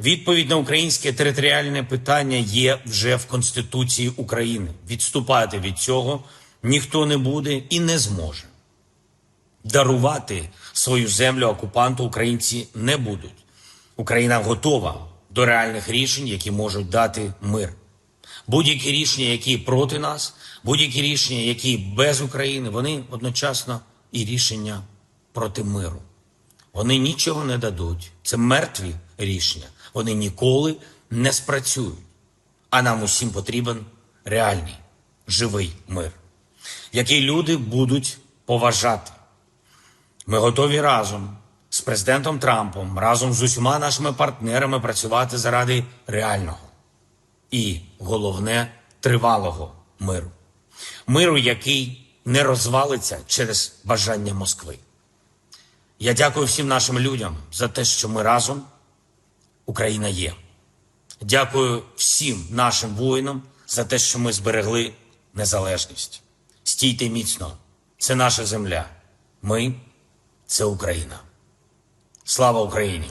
Відповідь на українське територіальне питання є вже в Конституції України. Відступати від цього ніхто не буде і не зможе. Дарувати свою землю окупанту українці не будуть. Україна готова до реальних рішень, які можуть дати мир. Будь-які рішення, які проти нас, будь-які рішення, які без України, вони одночасно і рішення проти миру. Вони нічого не дадуть. Це мертві рішення. Вони ніколи не спрацюють. А нам усім потрібен реальний, живий мир, який люди будуть поважати. Ми готові разом з президентом Трампом, разом з усіма нашими партнерами працювати заради реального і, головне, тривалого миру. Миру, який не розвалиться через бажання Москви. Я дякую всім нашим людям за те, що ми разом. Україна є. Дякую всім нашим воїнам за те, що ми зберегли незалежність. Стійте міцно. Це наша земля. Ми це Україна. Слава Україні!